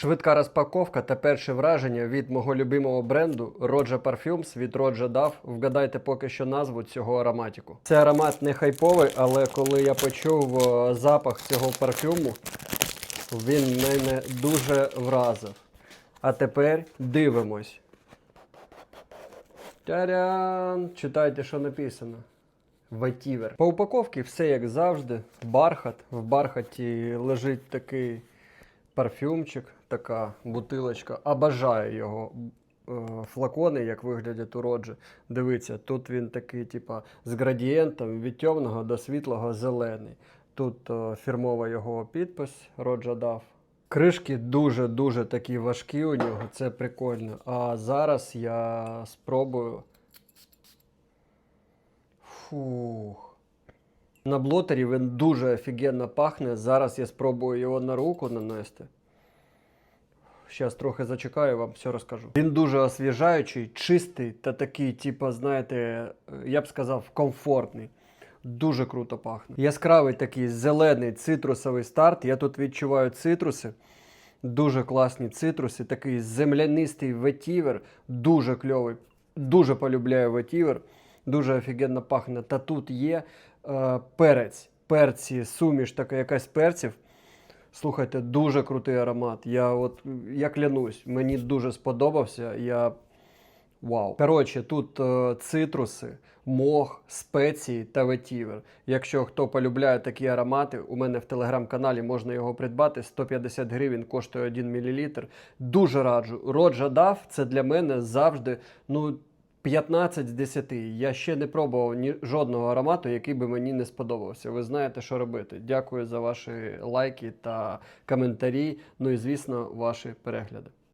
Швидка розпаковка та перше враження від мого любимого бренду Roja Parfums від Roja Dove. Вгадайте поки що назву цього ароматику. Це аромат не хайповий, але коли я почув е, запах цього парфюму, він мене дуже вразив. А тепер дивимось. Тарян! Читайте, що написано. Ватівер. По упаковці все як завжди. Бархат. В бархаті лежить такий парфюмчик, така бутилочка. Обажаю його. е, Флакони, як виглядять у роджі. Дивіться, тут він такий, типа, з градієнтом від темного до світлого зелений. Тут е, фірмова його підпис Роджа Дав. Кришки дуже-дуже такі важкі у нього, це прикольно. А зараз я спробую. Фух. На блотері він дуже офігенно пахне. Зараз я спробую його на руку нанести. Зараз трохи зачекаю, вам все розкажу. Він дуже освіжаючий, чистий та такий, типу, знаєте, я б сказав, комфортний. Дуже круто пахне. Яскравий такий зелений цитрусовий старт. Я тут відчуваю цитруси. Дуже класні цитруси, такий землянистий ветівер, дуже кльовий. Дуже полюбляю ветівер, дуже офігенно пахне. Та тут є перець, перці, суміш, така якась перців. Слухайте, дуже крутий аромат. Я от я клянусь, мені дуже сподобався. Я Вау. Коротше, тут е, цитруси, мох, спеції та ветівер. Якщо хто полюбляє такі аромати, у мене в телеграм-каналі можна його придбати. 150 гривень коштує 1 мл. Дуже раджу. Роджа Дав це для мене завжди ну, 15 з 10. Я ще не пробував ні жодного аромату, який би мені не сподобався. Ви знаєте, що робити. Дякую за ваші лайки та коментарі. Ну і звісно, ваші перегляди.